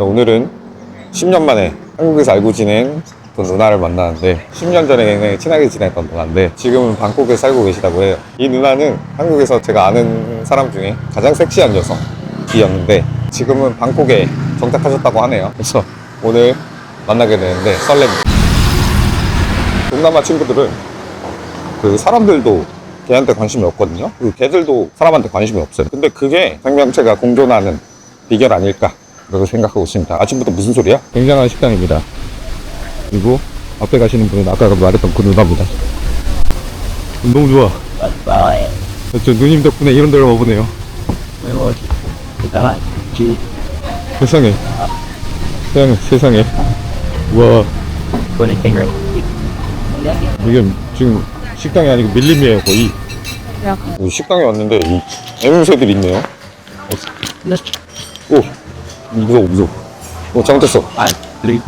자, 오늘은 10년 만에 한국에서 알고 지낸 또 누나를 만나는데 10년 전에 굉장히 친하게 지냈던 누나인데 지금은 방콕에 살고 계시다고 해요. 이 누나는 한국에서 제가 아는 사람 중에 가장 섹시한 여성이었는데 지금은 방콕에 정착하셨다고 하네요. 그래서 오늘 만나게 되는데 설렙니다. 동남아 친구들은 그 사람들도 걔한테 관심이 없거든요. 그리고 걔들도 사람한테 관심이 없어요. 근데 그게 생명체가 공존하는 비결 아닐까 라고 생각하고 있습니다. 아침부터 무슨 소리야? 굉장한 식당입니다. 그리고 앞에 가시는 분은 아까 말했던 그 누나입니다. 너무 좋아. 저 누님 덕분에 이런 데를 와보네요. 세상에. 세상에, 세상에. 와. 이게 지금 식당이 아니고 밀림이에요, 거의. 오, 식당에 왔는데 이 앵무새들이 있네요. Let's 오, 무서워, 무서워. 어, 잘못했어. five, three,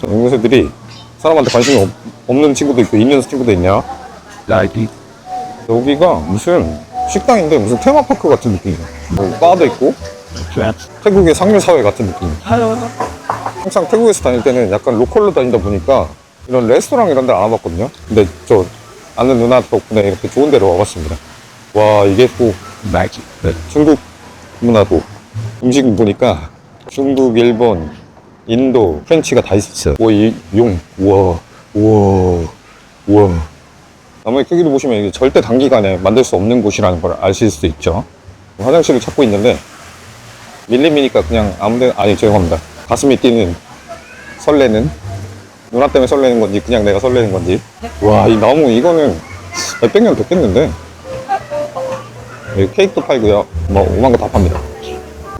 저 앵무새들이 사람한테 관심이 없, 없는 친구도 있고 있는 친구도 있냐? nine, 여기가 무슨 식당인데 무슨 테마파크 같은 느낌이야. 뭐 바도 있고. 태국의 상류 사회 같은 느낌. 항상 태국에서 다닐 때는 약간 로컬로 다니다 보니까 이런 레스토랑 이런 데를 안 와봤거든요. 근데 저 아는 누나 덕분에 이렇게 좋은 데로 와봤습니다. 와 이게 또. 중국 문화도 음식 보니까 중국, 일본, 인도, 프렌치가 다 있었어요. 오, 이 용, 우와, 우와, 우와. 나무의 크기를 보시면 이게 절대 단기간에 만들 수 없는 곳이라는 걸 아실 수 있죠. 화장실을 찾고 있는데 밀림이니까 그냥 아무데나 아니 죄송합니다. 가슴이 뛰는 설레는 누나 때문에 설레는 건지 그냥 내가 설레는 건지 와 이 나무 이거는 몇백 년 됐겠는데 케이크도 팔고요. 뭐 오만 거 다 팝니다.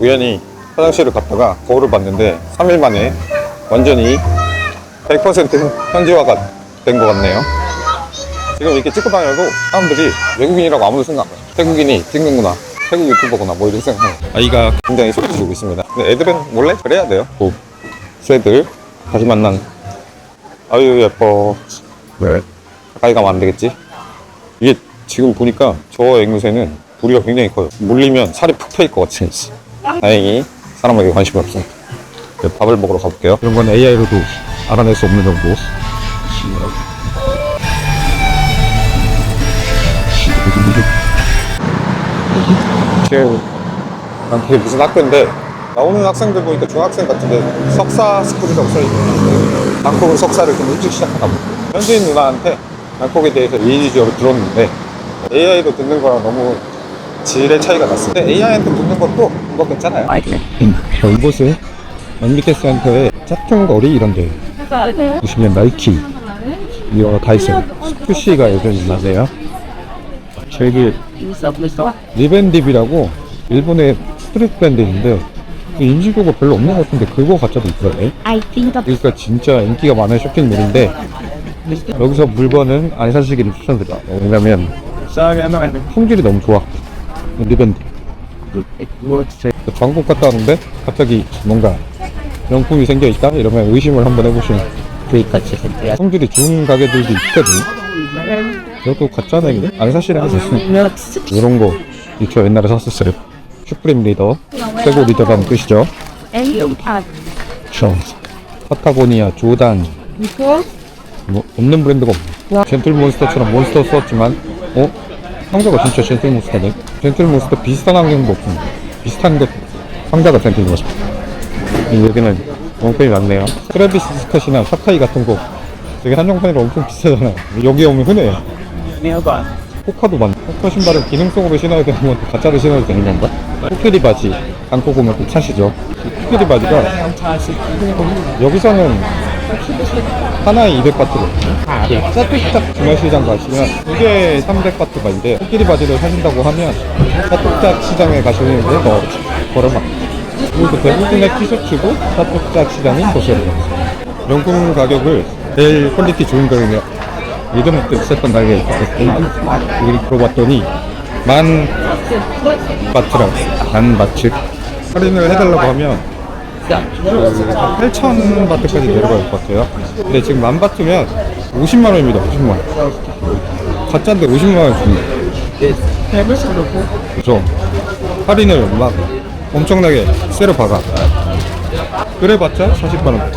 우연히 화장실을 갔다가 거울을 봤는데 3일 만에 완전히 100% 현지화가 된 것 같네요. 지금 이렇게 찍고 다녀도 사람들이 외국인이라고 아무도 생각 안 해요. 태국인이 찍는구나. 태국 유튜버구나. 뭐 이렇게 생각해요. 아이가 굉장히 소리 지르고 있습니다. 근데 애들은 원래 그래야 돼요. 뭐, 쇠들 다시 만난. 아유 예뻐. Where? 가까이 가면 안 되겠지? 이게 지금 보니까 저 앵무새는 부리가 굉장히 커요. 물리면 살이 푹 패일 것 같은 다행히 사람에게 관심이 없습니다. 이제 밥을 먹으러 가볼게요. 이런 건 AI로도 알아낼 수 없는 정도. 지금 그게 무슨 학교인데 나오는 학생들 보니까 중학생 같은데 석사 스쿨이라고 써있는 방콕은 석사를 좀 일찍 시작하다 보니 현지인 누나한테 방콕에 대해서 이의지적으로 들었는데 AI로 듣는 거랑 너무 질의 차이가 났어요 근데 AI한테 듣는 것도 그거 괜찮아요. 자, 이곳은 만미케 센터의 짝퉁거리 이런 데 보시면 나이키 이거 다 있어요. 스쿠시가 예전에 있나세요. 저기 리벤딥이라고 일본의 스트릿 브랜드인데 인지도가 별로 없는 것 같은데 그거 가짜도 있더라고요. I think that 그러니까 진짜 인기가 많은 쇼핑몰인데 여기서 물건은 안 사시기를 추천드려요. 왜냐면. 품질이 너무 좋아 It works. 방콕 갔다 왔는데 갑자기 뭔가 명품이 생겨 있다? 이러면 의심을 한번 해보시면 touches. 성질이 좋은 가게들도 있거든 이것도 가짜네 안 사시라고 이런 거저 옛날에 샀었어요. 슈프림 리더. 최고 리더라는 뜻이죠. 저 파타고니아 조단. 뭐 없는 브랜드가 없네. 젠틀몬스터처럼 몬스터 썼지만 어? 상자가 진짜 젠틀몬스터네 젠틀몬스터 비슷한 안경도 없습니다 비슷한 것 상자가 젠틀몬스터 여기는 원편이 많네요. 트래비스 스컷이나 사카이 같은 거. 되게 한정판이라 엄청 비싸잖아요. 여기 오면 흔해요. Mailbox. 호카도 많네 호카 신발은 기능성으로 신어야 되는 건데 가짜로 신어도 되는 건가? 코끼리 바지 안고 보면 꼭 차시죠? 코끼리 바지가 여기서는 하나에 200바트로. 사뚝짝 주말시장 가시면 이게 300바트가인데 코끼리 바지를 사신다고 하면 사뚝짝 시장에 가시는 게더 걸어막 그리고 대부분의 티셔츠고 사뚝짝 시장이 더 저렴해요 명품 가격을 제일 퀄리티 좋은 거를 예전 부터 있었던 가격에 여기 들어봤더니 만 바트라고 만 바트 할인을 해달라고 하면 8천 바트까지 내려갈 것 같아요. 근데 지금 만 바트면 50만 원입니다. 50만 원. 가짜인데 50만 원 줍니다. 그죠? 할인을 막 엄청나게 세로 박아. 그래봤자 40만 원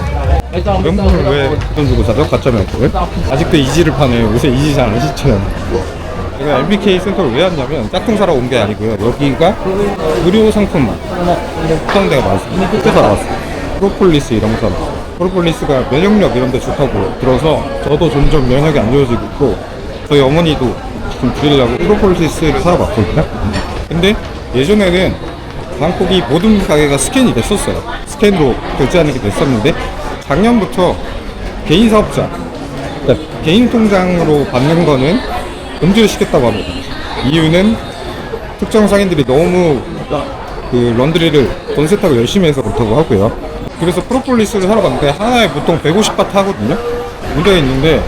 명품을 왜돈 주고 사죠? 가짜 명품을? 아직도 이지를 파네 요새 이지 잘안 신잖아요 제가 MBK 센터를 왜 왔냐면 짝퉁 사러 온 게 아니고요. 여기가 의료 상품 파는 데가 많습니다. 그래서 나왔어요. 프로폴리스 이런 거 사봤어요. 프로폴리스가 면역력 이런 데 좋다고 들어서 저도 점점 면역이 안 좋아지고 있고 저희 어머니도 좀 줄이려고 프로폴리스를 사러 갔거든요. 근데 예전에는 방콕이 모든 가게가 스캔이 됐었어요. 스캔으로 결제하는 게 됐었는데 작년부터 개인 사업자 그러니까 개인 통장으로 받는 거는 금지를 시켰다고 합니다. 이유는 특정 상인들이 너무 그 런드리를 돈 세탁을 열심히 해서 그렇다고 하고요. 그래서 프로폴리스를 사러 갔는데 하나에 보통 150바트 하거든요. 문제가 있는데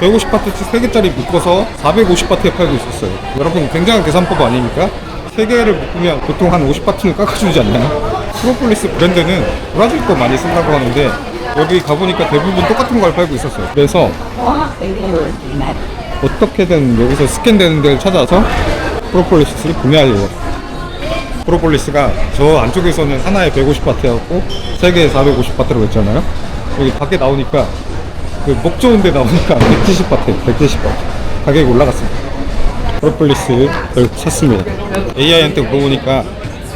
150바트 3개짜리 묶어서 450바트에 팔고 있었어요. 여러분 굉장한 계산법 아닙니까? 3개를 묶으면 보통 한 50바트는 깎아주지 않나요? 프로폴리스 브랜드는 브라질 거 많이 쓴다고 하는데 여기 가보니까 대부분 똑같은 걸 팔고 있었어요. 그래서 어떻게든 여기서 스캔되는 데를 찾아서 프로폴리스를 구매하려고 프로폴리스가 저 안쪽에서는 하나에 150바트였고 세 개에 450바트라고 했잖아요. 여기 밖에 나오니까 그 목 좋은 데 나오니까 170바트 170바트. 가격이 올라갔습니다. 프로폴리스 결국 샀습니다. AI한테 물어보니까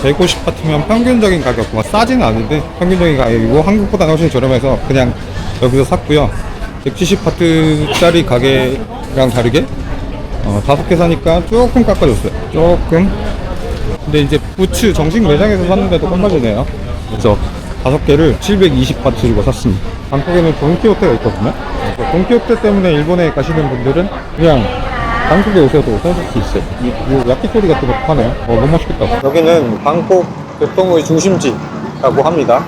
150바트면 평균적인 가격 뭐 싸지는 않은데 평균적인 가격이고 한국보다 훨씬 저렴해서 그냥 여기서 샀고요. 170바트짜리 가게 랑 다르게 어, 다섯 개 사니까 조금 깎아줬어요. 조금. 근데 이제 부츠 정식 매장에서 샀는데도 깜빡이네요. 그래서 다섯 개를 720바트 주고 샀습니다. 방콕에는 돈키호테가 있거든요. 돈키호테 때문에 일본에 가시는 분들은 그냥 방콕에 오셔도 사실 수 있어요. 이 야키토리 같은 것도 파네요. 어, 너무 맛있겠다. 여기는 방콕 교통의 중심지라고 합니다.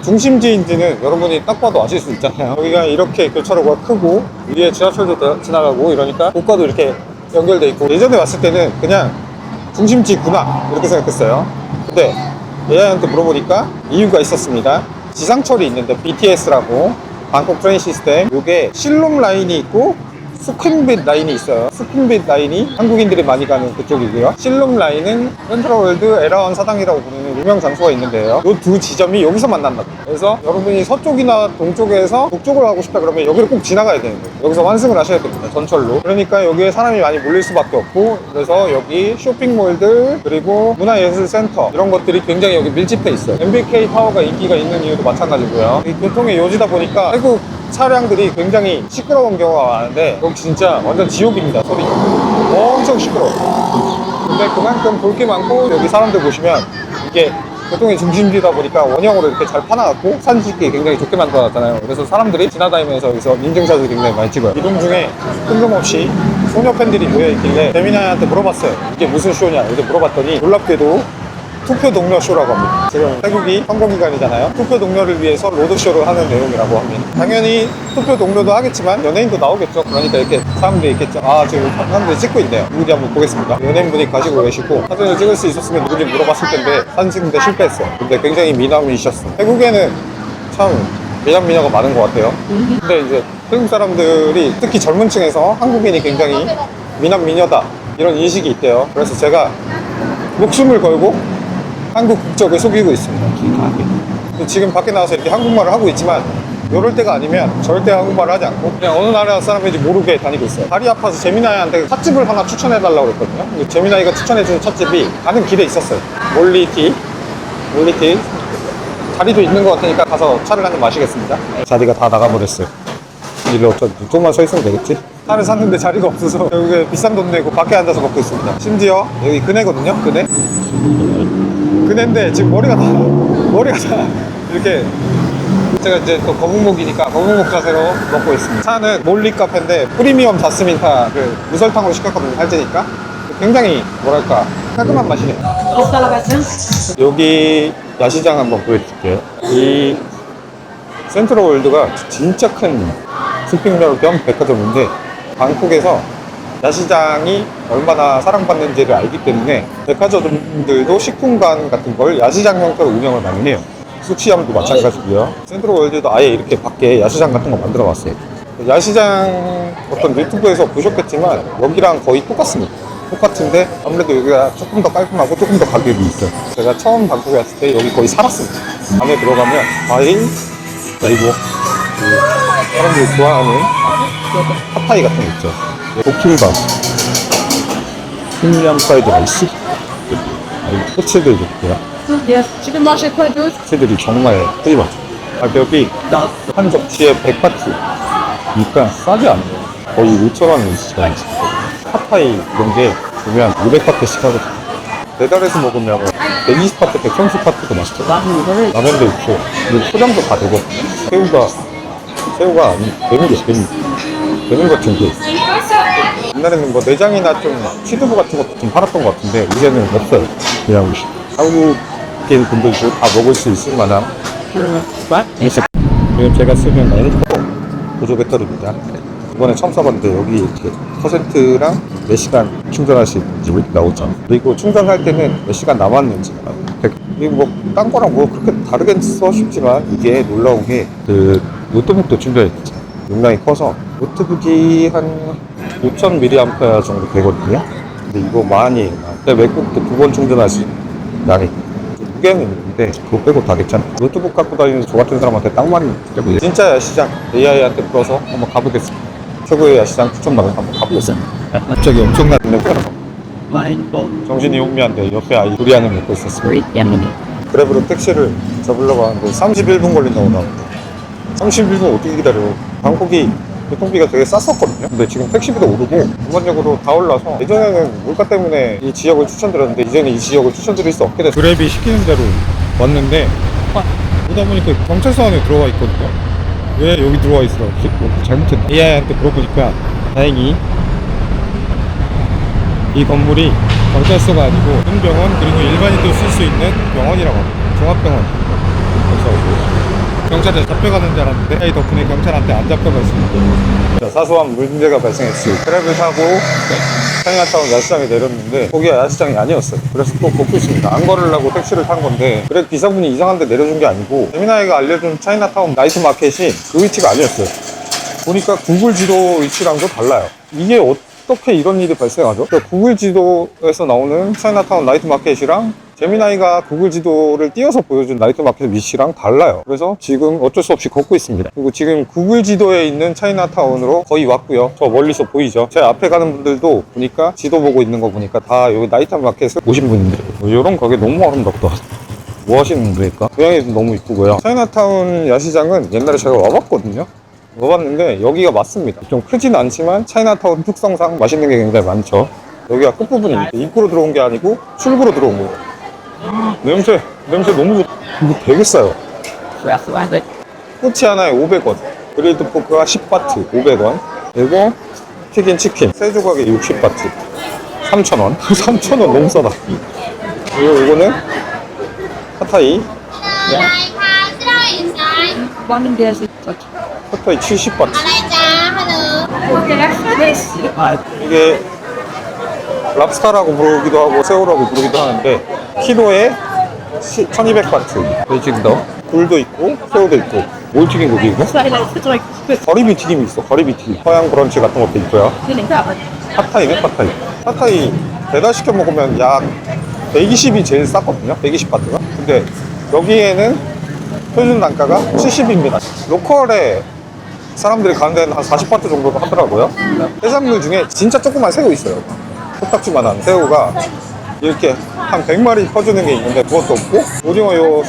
중심지인지는 여러분이 딱 봐도 아실 수 있잖아요. 여기가 이렇게 교차로가 크고 위에 지하철도 다- 지나가고 이러니까 고가도 이렇게 연결돼 있고 예전에 왔을 때는 그냥 중심지구나 이렇게 생각했어요. 근데 AI한테 물어보니까 이유가 있었습니다. 지상철이 있는데 BTS라고 방콕 트레인 시스템 이게 실롬 라인이 있고 스퀸빗 라인이 있어요. 스퀸빗 라인이 한국인들이 많이 가는 그쪽이고요. 실룸 라인은 센트럴월드 에라원 사당이라고 부르는 유명 장소가 있는데요. 이 두 지점이 여기서 만난다. 그래서 여러분이 서쪽이나 동쪽에서 북쪽으로 가고 싶다 그러면 여기를 꼭 지나가야 되는 거예요. 여기서 환승을 하셔야 됩니다. 전철로. 그러니까 여기에 사람이 많이 몰릴 수밖에 없고 그래서 여기 쇼핑몰들 그리고 문화예술센터 이런 것들이 굉장히 여기 밀집해 있어요. MBK 타워가 인기가 있는 이유도 마찬가지고요. 이 교통의 요지다 보니까 태국 차량들이 굉장히 시끄러운 경우가 많은데 여기 진짜 완전 지옥입니다 소리 엄청 시끄러워. 근데 그만큼 볼 게 많고 여기 사람들 보시면 이게 교통의 중심지다 보니까 원형으로 이렇게 잘 파놔갖고 사진 찍기 굉장히 좋게 만들어놨잖아요. 그래서 사람들이 지나다니면서 여기서 인증샷을 굉장히 많이 찍어요. 이동 중에 뜬금없이 소녀 팬들이 모여있길래 재민아한테 물어봤어요. 이게 무슨 쇼냐? 이렇게 물어봤더니 놀랍게도 투표 동료 쇼라고 합니다. 지금 태국이 선거기간이잖아요. 투표 동료를 위해서 로드쇼를 하는 내용이라고 합니다. 당연히 투표 동료도 하겠지만 연예인도 나오겠죠. 그러니까 이렇게 사람들이 있겠죠. 아, 지금 사람들이 찍고 있네요. 누군지 한번 보겠습니다. 연예인분이 가지고 계시고 사진을 찍을 수 있었으면 누군지 물어봤을 텐데 사진 찍는데 실패했어요. 근데 굉장히 미남이셨어요. 태국에는 참 미남 미녀가 많은 것 같아요. 근데 이제 태국 사람들이 특히 젊은 층에서 한국인이 굉장히 미남 미녀다 이런 인식이 있대요. 그래서 제가 목숨을 걸고 한국 국적을 속이고 있습니다. 지금 밖에 나와서 이렇게 한국말을 하고 있지만 이럴 때가 아니면 절대 한국말을 하지 않고 그냥 어느 나라 사람인지 모르게 다니고 있어요. 다리 아파서 재미나이한테 찻집을 하나 추천해 달라고 그랬거든요. 근데 재미나이가 추천해 준 찻집이 가는 길에 있었어요. 몰리티. 몰리티. 자리도 있는 것 같으니까 가서 차를 한 잔 마시겠습니다. 자리가 다 나가버렸어요. 일로 어쩌지? 조금만 서 있으면 되겠지? 차를 샀는데 자리가 없어서 결국에 비싼 돈 내고 밖에 앉아서 먹고 있습니다. 심지어 여기 그네거든요. 그네. 그네인데 지금 머리가 다 머리가 다 이렇게 제가 이제 또 거북목이니까 거북목 자세로 먹고 있습니다. 차는 몰리 카페인데 프리미엄 자스민타 그 무설탕으로 시켰거든요. 할 때니까 굉장히 뭐랄까 깔끔한 맛이네요. 여기 야시장 한번 보여드릴게요. 이 센트럴 월드가 진짜 큰 쇼핑몰 겸 백화점인데 방콕에서 야시장이 얼마나 사랑받는지를 알기 때문에 백화점들도 식품관 같은 걸 야시장 형태로 운영을 많이 해요. 수치함도 마찬가지고요. 센트럴 월드도 아예 이렇게 밖에 야시장 같은 거 만들어 놨어요. 야시장 어떤 유튜브에서 보셨겠지만 여기랑 거의 똑같습니다. 똑같은데 아무래도 여기가 조금 더 깔끔하고 조금 더 가격이 있어요. 제가 처음 방콕에 왔을 때 여기 거의 살았습니다. 안에 들어가면 과일 그리고 그 사람들이 좋아하는 핫파이 같은 거 있죠. 볶음밥. Tu veux manger quoi d'autre 꼬치들이 정말 꿀맛. 가격이 한 접시에 100바트. 그러니까 싸지 않아요. 거의 5천원 이상. 핫파이 이런 게 보면 500바트씩 하거든요. 배달해서 먹으면 120바트, 130바트도 맛있죠. 라면도 있고, 그리고 포장도 다 되거든요. 새우가, 새우가 아니, 대물이에요, 대물. 대물 같은 게. 옛날에는 뭐 내장이나 좀 취두부 같은 것도 좀 팔았던 것 같은데, 이제는 없어요. 그냥 한국인 분들도 다 먹을 수 있을 만한 What? 지금 제가 쓰는 앵커 보조 배터리입니다. 이번에 처음 써봤는데 여기 이렇게 퍼센트랑 몇 시간 충전할 수 있는지 이렇게 나오죠. 그리고 충전할 때는 몇 시간 남았는지 그리고 뭐 딴 거랑 뭐 그렇게 다르게 써 싶지만 이게 놀라운 게 그 노트북도 되죠. 용량이 커서 노트북이 한 5,000mAh 정도 되거든요. 근데 이거 많이 근데 맥북도 두 번 충전할 수좀 무게는 있는데 그거 빼고 다 괜찮아. 노트북 갖고 다니는 저 같은 사람한테 딱 많이 쓰고 진짜 야시장 AI한테 풀어서 한번 가보겠습니다. 최고의 야시장 추천받은 한번 가보겠습니다. 갑자기 엄청난 나서 Mine both. 정신이 혼미한데 옆에 아이 둘이 안을 먹고 있었습니다. 그랩으로 택시를 잡으려고 하는데 31분 걸린다고 나옵니다. 31분 어떻게 기다려? 방콕이 교통비가 되게 쌌었거든요. 근데 지금 택시비도 오르고 전반적으로 다 올라서 예전에는 물가 때문에 이 지역을 추천드렸는데 이제는 이 지역을 추천드릴 수 없게 됐어요. 그랩이 시키는 대로 왔는데 오다 보니까 경찰서 안에 들어와 있거든요. 왜 여기 들어와 있어? 뭐 잘못했나? AI한테 물어보니까 다행히 이 건물이 경찰서가 아니고 공병원 그리고 일반인도 쓸 수 있는 병원이라고 합니다. 종합병원. 그래서 경찰에 잡혀가는 줄 알았는데 이 덕분에 경찰한테 안 잡혀갔습니다. 자, 사소한 문제가 발생했어요. 트랩을 타고 차이나타운 야시장에 내렸는데 거기가 야시장이 아니었어요. 그래서 또 있습니다. 안 걸으려고 택시를 탄 건데 그래 기사분이 이상한 데 내려준 게 아니고 재미나이가 알려준 차이나타운 나이트 마켓이 그 위치가 아니었어요. 보니까 구글 지도 위치랑도 달라요. 이게 어떻게 이런 일이 발생하죠? 그러니까 구글 지도에서 나오는 차이나타운 나이트 마켓이랑 재미나이가 구글 지도를 띄워서 보여준 나이트 마켓 위치랑 달라요. 그래서 지금 어쩔 수 없이 걷고 있습니다. 그리고 지금 구글 지도에 있는 차이나타운으로 거의 왔고요. 저 멀리서 보이죠? 제 앞에 가는 분들도 보니까 지도 보고 있는 거 보니까 다 여기 나이트 마켓을 오신 분들이에요. 이런 가게 너무 아름답다. 뭐 하시는 분들일까? 고양이도 너무 이쁘고요. 차이나타운 야시장은 옛날에 제가 와봤거든요. 와봤는데 여기가 맞습니다. 좀 크진 않지만 차이나타운 특성상 맛있는 게 굉장히 많죠. 여기가 끝부분입니다. 입구로 들어온 게 아니고 출구로 들어온 거예요. 냄새, 냄새 너무 좋... 이거 되게 싸요. Why they 꼬치 하나에 500원. 그릴드 포크가 10바트 500원. 그리고 튀긴 치킨 세 조각에 60바트 3,000원. 3,000원 너무 싸다. 그리고 이거는 there is such. 핫타이 70바트. Okay, that's this. 이게 랍스타라고 부르기도 하고 새우라고 부르기도 하는데 키로에 1200바트. 베이직더? 굴도 있고 새우도 있고. 뭘 튀긴 거지 이거? 거리비 튀김이 있어 거리비 튀김. 서양 브런치 같은 것도 있고요. 핫타이네 핫타이. 핫타이 배달시켜 먹으면 약 120이 제일 싸거든요 120바트가. 근데 여기에는 표준 단가가 70입니다. 로컬에 사람들이 가는 데는 한 40바트 정도 하더라고요. 해산물 중에 진짜 조그만 새우 있어요. 코딱지만한 새우가 이렇게 한 100마리 퍼주는 게 있는데 그것도 없고 오징어 요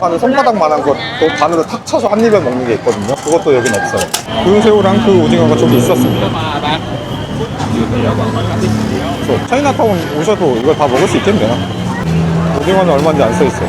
한 손바닥만한 것도 반으로 탁 쳐서 한 입에 먹는 게 있거든요 그것도 여긴 없어요 그 새우랑 그 오징어가 좀 있었습니다 차이나타운 오셔도 이걸 다 먹을 수 있겠네요. 오징어는 얼마인지 안 써있어요.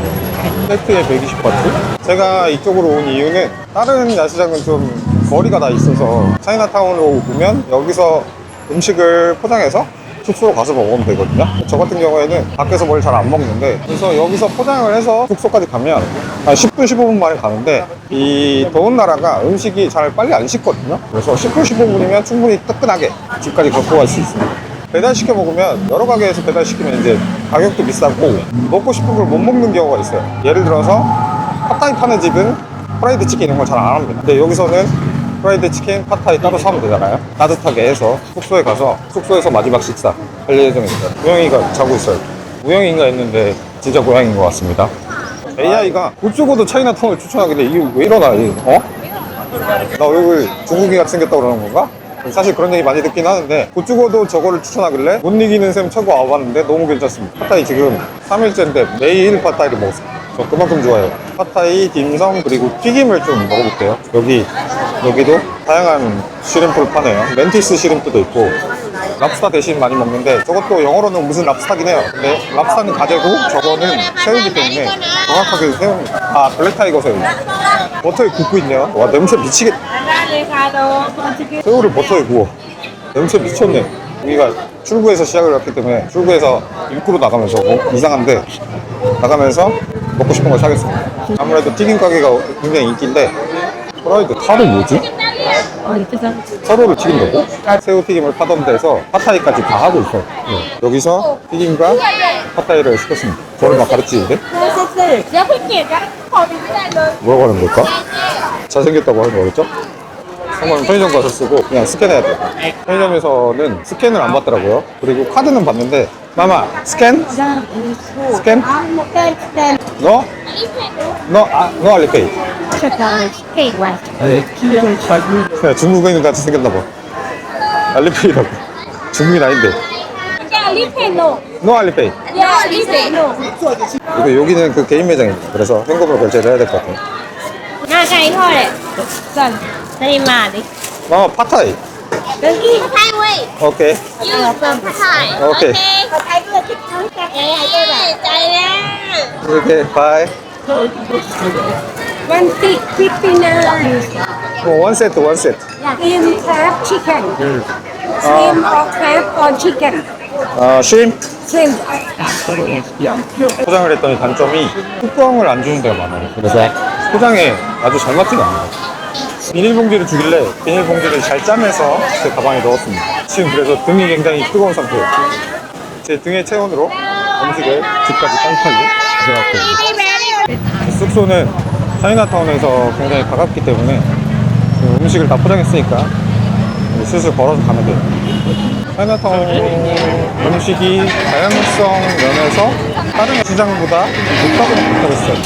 세트에 120바트. 제가 이쪽으로 온 이유는 다른 야시장은 좀 거리가 다 있어서 차이나타운으로 오면 여기서 음식을 포장해서 숙소로 가서 먹으면 되거든요. 저 같은 경우에는 밖에서 뭘 잘 안 먹는데 그래서 여기서 포장을 해서 숙소까지 가면 한 10분, 15분 만에 가는데 이 더운 나라가 음식이 잘 빨리 안 식거든요. 그래서 10분, 15분이면 충분히 뜨끈하게 집까지 갖고 갈 수 있습니다. 배달시켜 먹으면 여러 가게에서 배달시키면 이제 가격도 비싸고 먹고 싶은 걸 못 먹는 경우가 있어요. 예를 들어서 핫타이 파는 집은 프라이드 치킨 이런 걸 잘 안 합니다. 근데 여기서는 프라이드 치킨, 팟타이 따로 사면 되잖아요. 따뜻하게 해서 숙소에 가서 숙소에서 마지막 식사 할 예정입니다. 우영이가 자고 있어요. 우영이가 있는데 진짜 고양이인 것 같습니다. AI가 그쪽으로도 차이나타운을 추천하길래 이게 왜 이러나, 이 어? 나 얼굴 중국인 같이 생겼다고 그러는 건가? 사실 그런 얘기 많이 듣긴 하는데 그쪽어도 저거를 추천하길래 못 이기는 셈 쳐고 와봤는데 너무 괜찮습니다 팟타이 지금 3일째인데 매일 팟타이를 먹었어요 저 그만큼 좋아해요 팟타이, 딤섬 그리고 튀김을 좀 먹어볼게요 여기 여기도 다양한 시림프를 파네요 멘티스 시림프도 있고 랍스타 대신 많이 먹는데 저것도 영어로는 무슨 랍스타긴 해요 근데 랍스타는 가재고 저거는 새우기 때문에 정확하게 새우입니다 아 블랙타이거 새우 버터에 굽고 있네요 와 냄새 미치겠 새우를 버터에 구워. 냄새 미쳤네. 여기가 출구에서 시작을 했기 때문에 출구에서 입구로 나가면서 뭐 이상한데 나가면서 먹고 싶은 걸 사겠습니다. 아무래도 튀김 가게가 굉장히 인기인데 프라이드 타는 뭐지? 서로를 튀긴다고? 새우 튀김을 파던 데서 팟타이까지 다 하고 있어요. 네. 여기서 튀김과 팟타이를 시켰습니다. 저를 막 가르치는데 뭐라고 하는 걸까? 잘생겼다고 하는 거겠죠? 한번 편의점 가서 쓰고 그냥 스캔해야 돼요. 편의점에서는 스캔을 안 받더라고요. 그리고 카드는 받는데 마마 스캔? 스캔? 너? 너? 아, 너 알리페이. 그냥 중국인 같이 생겼나 봐. 알리페이라고. 중국인 아닌데. 너 알리페이. 이거 여기는 그 개인 매장입니다. 그래서 현금으로 결제를 해야 될 것 같아요. 마마 파타이. hai quay 오케이. you from Thai Okay. hai cây vậy chạy ra 오케이. 바이. One stick, fifty naira. 어, 원 세트, 원 세트. In crab chicken. Shrimp or crab or chicken. 아, 쉼? Shrimp. 포장을 했더니 단점이 뚜껑을 안 주는 데가 많아요. 그래서 포장에 아주 잘 맞지가 않아요. 비닐봉지를 주길래 비닐봉지를 잘 짜내서 제 가방에 넣었습니다. 지금 그래서 등이 굉장히 뜨거운 상태예요. 제 등의 체온으로 음식을 집까지 빨리빨리 가져갔거든요. 숙소는 차이나타운에서 굉장히 가깝기 때문에 그 음식을 다 포장했으니까 슬슬 걸어서 가면 돼요. 차이나타운 음식이 다양성 면에서 다른 시장보다 높다고 못하겠어요.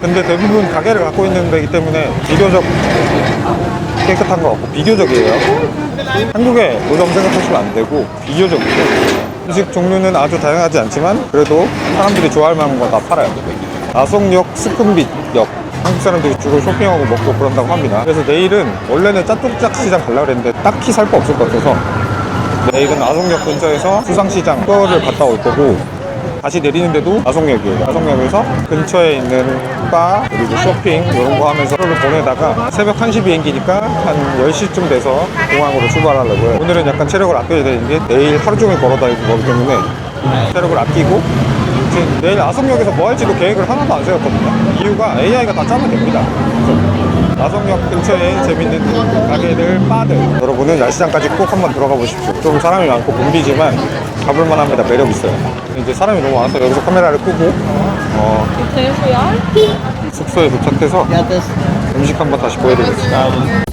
근데 대부분 가게를 갖고 있는 데이기 때문에 비교적 깨끗한 것 같고 비교적이에요. 한국의 노점 생각하시면 안 되고 비교적이고 음식 종류는 아주 다양하지 않지만 그래도 사람들이 좋아할 만한 거 다 팔아요. 아송역 스푼빗역 한국 사람들이 주로 쇼핑하고 먹고 그런다고 합니다. 그래서 내일은 원래는 짜뚝짝 시장 가려고 했는데 딱히 살 거 없을 것 같아서 내일은 아송역 근처에서 수상시장 거를 갔다 올 거고 다시 내리는데도 아송역이에요. 아송역에서 근처에 있는 바 그리고 쇼핑 이런 거 하면서 하루를 보내다가 새벽 1시 비행기니까 한 10시쯤 돼서 공항으로 출발하려고요. 오늘은 약간 체력을 아껴야 되는 게 내일 하루 종일 걸어 다니는 거기 때문에 체력을 아끼고 지금 내일 아송역에서 뭐 할지도 계획을 하나도 안 세웠거든요. 이유가 AI가 다 짜면 됩니다. 그래서 아송역 근처에 재밌는 가게들, 바들 여러분은 야시장까지 꼭 한번 들어가 보십시오. 좀 사람이 많고 붐비지만 가볼 만 합니다. 매력 있어요. 이제 사람이 너무 많아서 여기서 카메라를 끄고 어, 숙소에 도착해서 음식 한번 다시 보여드리겠습니다.